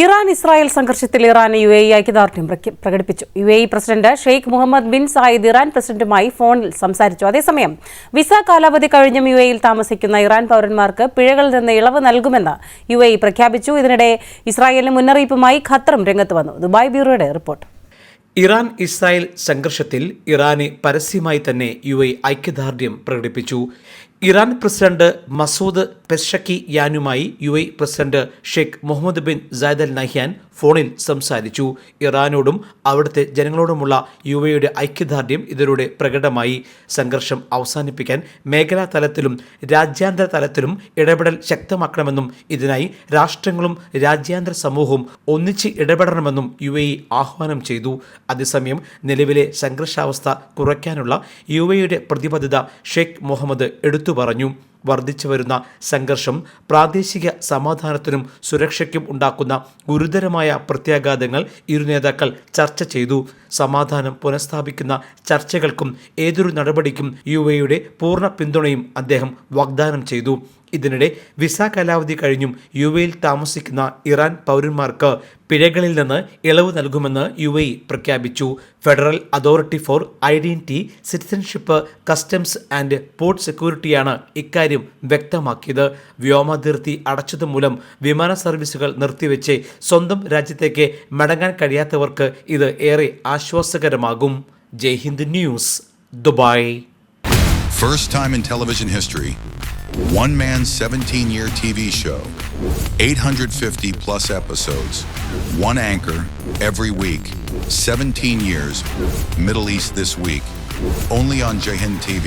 Iran Israel സംഘർഷത്തിൽ Iran U A ഐക്ക് പ്രഖ്യ- പ്രകടിപ്പിച്ചു. U A E president Sheikh Mohammed bin Zayed Iran പ്രസിഡന്റുമായി ഫോണിൽ സംസാരിച്ചു. അതേസമയം വിസ കാലാവധി കഴിഞ്ഞും യു എയിൽ താമസിക്കുന്ന ഇറാൻ പൗരന്മാർക്ക് പിഴകളിൽ നിന്ന് ഇളവ് നൽകുമെന്ന് യു എ പ്രഖ്യാപിച്ചു. ഇതിനിടെ ഇസ്രായേലിന് മുന്നറിയിപ്പുമായി ഖത്തറും രംഗത്ത് വന്നു. ദുബായ് ബ്യൂറോയുടെ റിപ്പോർട്ട്. ഇറാൻ ഇസ്രായേൽ സംഘർഷത്തിൽ ഇറാന് പരസ്യമായി തന്നെ യു എ ഐക്യദാർഢ്യം പ്രകടിപ്പിച്ചു. ഇറാൻ പ്രസിഡന്റ് മസൂദ് പെഷക്കി യാനുമായി U A president Sheikh Mohammed bin Zayed al Nahyan ഫോണിൽ സംസാരിച്ചു. ഇറാനോടും അവിടുത്തെ ജനങ്ങളോടുമുള്ള യു എയുടെ ഐക്യദാർഢ്യം ഇതിലൂടെ പ്രകടമായി. സംഘർഷം അവസാനിപ്പിക്കാൻ മേഖലാ തലത്തിലും രാജ്യാന്തര തലത്തിലും ഇടപെടൽ ശക്തമാക്കണമെന്നും ഇതിനായി രാഷ്ട്രങ്ങളും രാജ്യാന്തര സമൂഹവും ഒന്നിച്ച് ഇടപെടണമെന്നും യു എ ആഹ്വാനം ചെയ്തു. അതേസമയം നിലവിലെ സംഘർഷാവസ്ഥ കുറയ്ക്കാനുള്ള യു എയുടെ പ്രതിബദ്ധത ഷെയ്ഖ് മുഹമ്മദ് എടുത്തു പറഞ്ഞു. വർദ്ധിച്ചു വരുന്ന സംഘർഷം പ്രാദേശിക സമാധാനത്തിനും സുരക്ഷയ്ക്കും ഉണ്ടാക്കുന്ന ഗുരുതരമായ പ്രത്യാഘാതങ്ങൾ ഇരു നേതാക്കൾ ചർച്ച ചെയ്തു. സമാധാനം പുനഃസ്ഥാപിക്കുന്ന ചർച്ചകൾക്കും ഏതൊരു നടപടിക്കും യു എയുടെ പൂർണ പിന്തുണയും അദ്ദേഹം വാഗ്ദാനം ചെയ്തു. ഇതിനിടെ വിസ കാലാവധി കഴിഞ്ഞും യു എയിൽ താമസിക്കുന്ന ഇറാൻ പൗരന്മാർക്ക് പിഴകളിൽ നിന്ന് ഇളവ് നൽകുമെന്ന് യു എ പ്രഖ്യാപിച്ചു. Federal authority for identity citizenship customs and port സെക്യൂരിറ്റിയാണ് ഇക്കാര്യം വ്യക്തമാക്കിയത് വ്യോമാതിർത്തി അടച്ചതുമൂലം വിമാന സർവീസുകൾ നിർത്തിവെച്ച് സ്വന്തം രാജ്യത്തേക്ക് മടങ്ങാൻ കഴിയാത്തവർക്ക് ഇത് ഏറെ ആശ്വാസകരമാകും Jai Hind news Dubai First time in television history, one man 17 year TV show, 850 plus episodes, one anchor every week, 17 years, Middle East this week, only on Jahin TV.